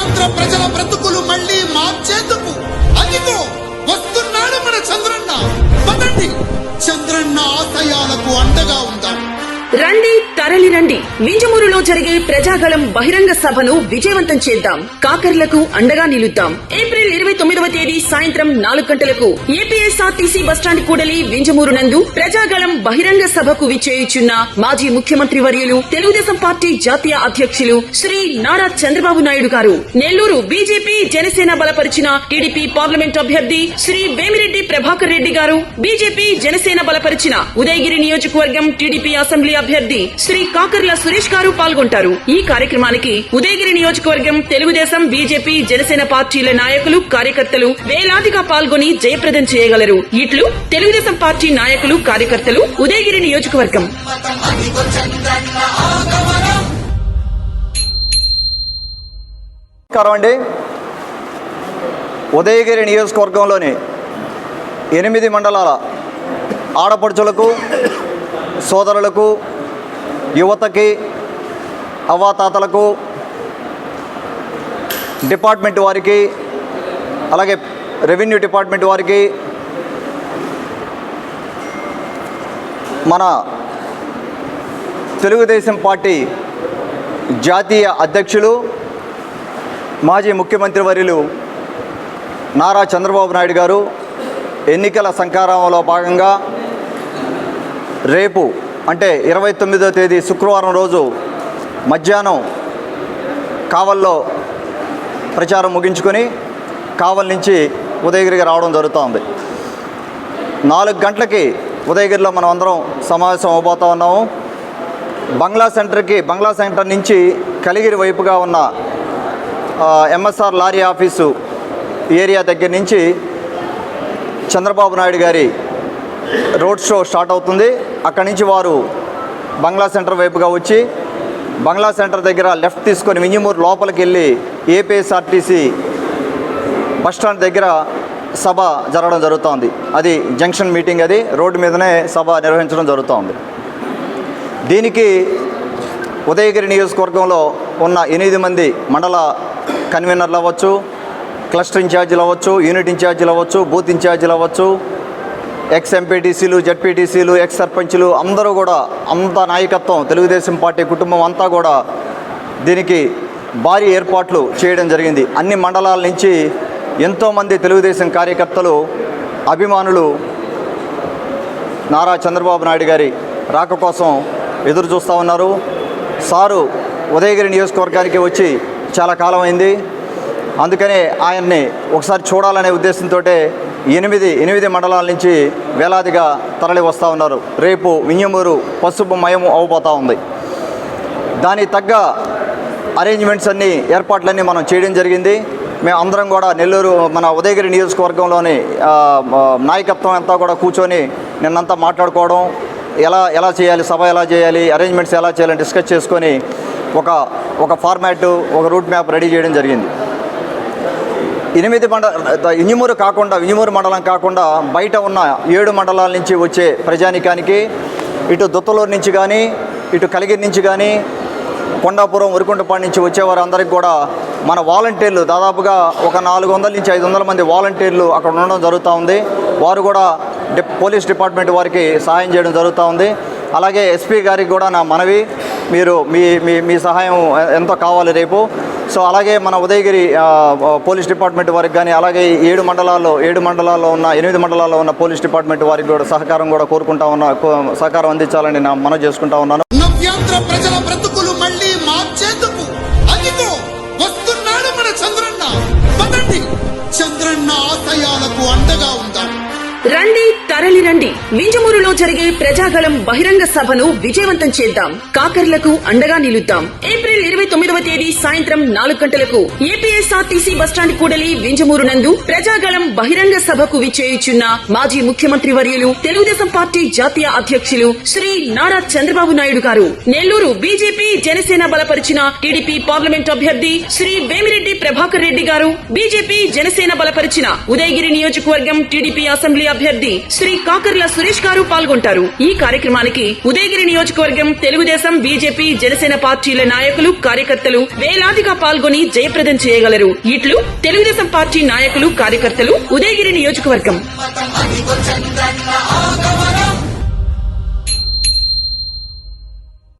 ఆంధ్ర ప్రజల బ్రతుకులు మళ్ళీ మార్చేందుకు అదిగో వస్తున్నాడు మన చంద్రన్న. పదండి. చంద్రన్న ఆశయాలకు అండగా ఉందా. రండి తరలి రండి. మింజమూరులో జరిగే ప్రజాగళం బహిరంగ సభను విజయవంతం చేద్దాం. కాకర్లకు అండగా నిలుద్దాం. ఏప్రిల్ ఇరవై తొమ్మిదవ తేదీ సాయంత్రం నాలుగు గంటలకు ఏపీఎస్ఆర్టీసీ బస్టాండ్ కూడలి వింజమూరు నందు ప్రజాగళం బహిరంగ సభకు విచ్చేయుచున్న మాజీ ముఖ్యమంత్రి వర్యులు తెలుగుదేశం పార్టీ జాతీయ అధ్యక్షులు శ్రీ నారా చంద్రబాబు నాయుడు గారు. నెల్లూరు బీజేపీ జనసేన బలపరిచిన టీడీపీ పార్లమెంట్ అభ్యర్థి శ్రీ వేమిరెడ్డి ప్రభాకర్ రెడ్డి గారు బీజేపీ జనసేన బలపరిచిన ఉదయగిరి నియోజకవర్గం టీడీపీ అసెంబ్లీ అభ్యర్థి శ్రీ కాకర్ల సురేష్ గారు పాల్గొంటారు. ఈ కార్యక్రమానికి ఉదయగిరి నియోజకవర్గం తెలుగుదేశం బీజేపీ జనసేన పార్టీల నాయకులు కార్యకర్తలు వేలాదిగా పాల్గొని జయప్రదం చేయగలరు. ఇట్లు తెలుగుదేశం పార్టీ నాయకులు కార్యకర్తలు ఉదయగిరి నియోజకవర్గం. నమస్కారం అండి. ఉదయగిరి నియోజకవర్గంలోని ఎనిమిది మండలాల ఆడపడుచులకు సోదరులకు యువతకి అవ్వాతాతలకు డిపార్ట్మెంట్ వారికి అలాగే రెవెన్యూ డిపార్ట్మెంట్ వారికి మన తెలుగుదేశం పార్టీ జాతీయ అధ్యక్షులు మాజీ ముఖ్యమంత్రి వర్యులు నారా చంద్రబాబు నాయుడు గారు ఎన్నికల సంకారంలో భాగంగా రేపు అంటే ఇరవై తొమ్మిదో తేదీ శుక్రవారం రోజు మధ్యాహ్నం కావల్లో ప్రచారం ముగించుకొని కావల్ నుంచి ఉదయగిరికి రావడం జరుగుతోంది. నాలుగు గంటలకి ఉదయగిరిలో మనం అందరం సమావేశం అవబోతా ఉన్నాము. బంగ్లా సెంటర్కి బంగ్లా సెంటర్ నుంచి కలిగిరి వైపుగా ఉన్న ఎంఎస్ఆర్ లారీ ఆఫీసు ఏరియా దగ్గర నుంచి చంద్రబాబు నాయుడు గారి రోడ్ షో స్టార్ట్ అవుతుంది. అక్కడి నుంచి వారు బంగ్లా సెంటర్ వైపుగా వచ్చి బంగ్లా సెంటర్ దగ్గర లెఫ్ట్ తీసుకొని వింజమూరు లోపలికి వెళ్ళి ఏపీఎస్ఆర్టీసీ బస్టాండ్ దగ్గర సభ జరగడం జరుగుతోంది. అది జంక్షన్ మీటింగ్ అది. రోడ్డు మీదనే సభ నిర్వహించడం జరుగుతోంది. దీనికి ఉదయగిరి నియోజకవర్గంలో ఉన్న ఎనిమిది మంది మండల కన్వీనర్లు అవ్వచ్చు క్లస్టర్ ఇన్ఛార్జీలు అవ్వచ్చు యూనిట్ ఇన్ఛార్జీలు అవ్వచ్చు బూత్ ఇన్ఛార్జీలు అవ్వచ్చు ఎక్స్ ఎంపీటీసీలు జడ్పీటీసీలు ఎక్స్ సర్పంచ్లు అందరూ కూడా అంత నాయకత్వం తెలుగుదేశం పార్టీ కుటుంబం అంతా కూడా దీనికి భారీ ఏర్పాట్లు చేయడం జరిగింది. అన్ని మండలాల నుంచి ఎంతోమంది తెలుగుదేశం కార్యకర్తలు అభిమానులు నారా చంద్రబాబు నాయుడు గారి రాక కోసం ఎదురు చూస్తూ ఉన్నారు. సారు ఉదయగిరి నియోజకవర్గానికి వచ్చి చాలా కాలం అయింది. అందుకనే ఆయన్ని ఒకసారి చూడాలనే ఉద్దేశంతో ఎనిమిది ఎనిమిది మండలాల నుంచి వేలాదిగా తరలి వస్తూ ఉన్నారు. రేపు వింజమూరు పసుపు మయము అవబోతూ ఉంది. దానికి తగ్గ అరేంజ్మెంట్స్ అన్నీ ఏర్పాట్లన్నీ మనం చేయడం జరిగింది. మేము అందరం కూడా నెల్లూరు మన ఉదయగిరి నియోజకవర్గంలోని నాయకత్వం అంతా కూడా కూర్చొని నిన్నంతా మాట్లాడుకోవడం ఎలా ఎలా చేయాలి సభ ఎలా చేయాలి అరేంజ్మెంట్స్ ఎలా చేయాలని డిస్కస్ చేసుకొని ఒక ఒక ఫార్మాట్ ఒక రూట్ మ్యాప్ రెడీ చేయడం జరిగింది. ఎనిమిది మండల ఇంజమూరు కాకుండా ఇంజమూరు మండలం కాకుండా బయట ఉన్న ఏడు మండలాల నుంచి వచ్చే ప్రజానికానికి ఇటు దుత్తలూరు నుంచి కానీ ఇటు కలిగిరి నుంచి కానీ కొండాపురం ఉరికొండపాడు నుంచి వచ్చేవారు అందరికి కూడా మన వాలంటీర్లు దాదాపుగా ఒక నాలుగు వందల నుంచి ఐదు వందల మంది వాలంటీర్లు అక్కడ ఉండడం జరుగుతూ ఉంది. వారు కూడా పోలీస్ డిపార్ట్మెంట్ వారికి సహాయం చేయడం జరుగుతూ ఉంది. అలాగే ఎస్పీ గారికి కూడా నా మనవి మీరు మీ మీ మీ సహాయం ఎంతో కావాలి రేపు. సో అలాగే మన ఉదయగిరి పోలీస్ డిపార్ట్మెంట్ వారికి కానీ అలాగే ఏడు మండలాల్లో ఏడు మండలాల్లో ఉన్న ఎనిమిది మండలాల్లో ఉన్న పోలీస్ డిపార్ట్మెంట్ వారికి కూడా సహకారం కూడా కోరుకుంటా ఉన్నా కో- సహకారం అందించాలని నా మనం చేసుకుంటా ఉన్నాను. ప్రజల బ్రతుకులు మళ్ళీ రండి తరలి రండి. వింజమూరులో జరిగే ప్రజాగళం బహిరంగ సభను విజయవంతం చేద్దాం. కాకర్లకు అండగా నిలుద్దాం. ఏప్రిల్ ఇరవై తొమ్మిదవ తేదీ సాయంత్రం నాలుగు గంటలకు ఏపీఎస్ఆర్టీసీ బస్టాండ్ కూడలి వింజమూరు నందు ప్రజాగళం బహిరంగ సభకు విచ్చేయుచున్న మాజీ ముఖ్యమంత్రి వర్యులు తెలుగుదేశం పార్టీ జాతీయ అధ్యక్షులు శ్రీ నారా చంద్రబాబు నాయుడు గారు. నెల్లూరు బీజేపీ జనసేన బలపరిచిన టీడీపీ పార్లమెంట్ అభ్యర్థి శ్రీ వేమిరెడ్డి ప్రభాకర్ రెడ్డి గారు బీజేపీ జనసేన బలపరిచిన ఉదయగిరి నియోజకవర్గం టీడీపీ అసెంబ్లీ అభ్యర్థి శ్రీ కాకర్ల సురేష్ గారు పాల్గొంటారు. ఈ కార్యక్రమానికి ఉదయగిరి నియోజకవర్గం తెలుగుదేశం బీజేపీ జనసేన పార్టీల నాయకులు కార్యకర్తలు వేలాదిగా పాల్గొని జయప్రదం చేయగలరు. ఇట్లు తెలుగుదేశం పార్టీ నాయకులు కార్యకర్తలు ఉదయగిరి నియోజకవర్గం.